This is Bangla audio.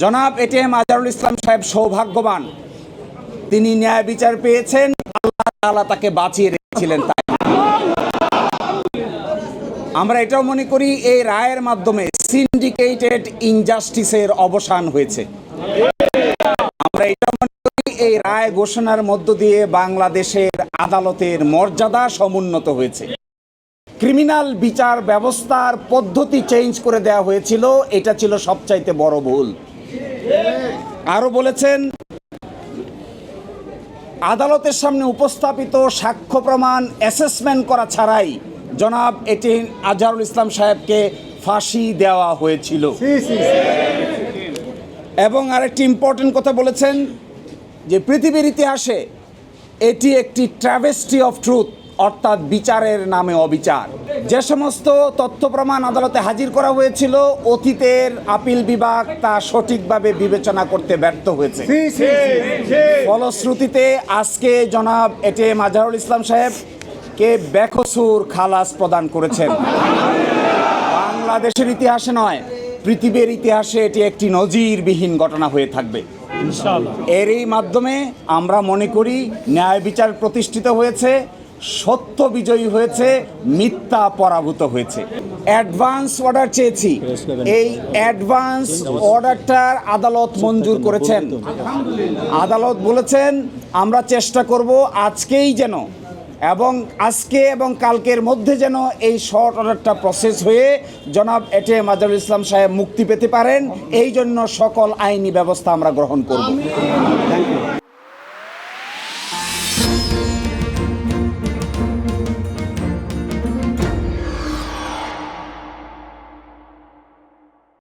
জনাব এটিএম আজহারুল ইসলাম সাহেব সৌভাগ্যবান। তিনি ন্যায় বিচার পেয়েছেন। আল্লাহ তাআলা তাকে বাঁচিয়ে রেখেছিলেন তাই। আমরা এটাও মনে করি, এই রায়ের মাধ্যমে সিন্ডিকেটেড ইনজাস্টিসের অবসান হয়েছে। আমরা এটাও মনে করি, এই রায় ঘোষণার মধ্য দিয়ে বাংলাদেশের আদালতের মর্যাদা সমুন্নত হয়েছে। ক্রিমিনাল বিচার ব্যবস্থার পদ্ধতি চেঞ্জ করে দেওয়া হয়েছিল, এটা ছিল সবচাইতে বড় ভুল। আরও বলেছেন আদালতের সামনে উপস্থাপিত সাক্ষ্য প্রমাণ অ্যাসেসমেন্ট করা ছাড়াই জনাব এটি আজহারুল ইসলাম সাহেবকে ফাঁসি দেওয়া হয়েছিল। এবং আরেকটি ইম্পর্টেন্ট কথা বলেছেন যে পৃথিবীর ইতিহাসে এটি একটি ট্রাভেস্টি অফ ট্রুথ অর্থাৎ বিচারের নামে অবিচার। যে সমস্ত তথ্য প্রমাণ আদালতে হাজির করা হয়েছিল অতীতের আপিল বিভাগ তা সঠিকভাবে বিবেচনা করতে ব্যর্থ হয়েছে। ফলশ্রুতিতে আজকে জনাব এটে মাজারুল ইসলাম সাহেব কে বেকসুর খালাস প্রদান করেছেন। বাংলাদেশের ইতিহাসে নয় পৃথিবীর ইতিহাসে এটি একটি নজিরবিহীন ঘটনা হয়ে থাকবে। এরই মাধ্যমে আমরা মনে করি ন্যায় বিচার প্রতিষ্ঠিত হয়েছে সত্য বিজয়ী হয়েছে, মিথ্যা পরাভূত হয়েছে। অ্যাডভান্স অর্ডার চেয়েছি। এই অ্যাডভান্স অর্ডারটার আদালত মঞ্জুর করেছেন। আদালত বলেছেন, আমরা চেষ্টা করব আজকেই যেন এবং আজকে এবং কালকের মধ্যে যেন এই শর্ট অর্ডারটা প্রসেস হয়ে জনাব এটে মাজারুল ইসলাম সাহেব মুক্তি পেতে পারেন। এই জন্য সকল আইনি ব্যবস্থা আমরা গ্রহণ করব।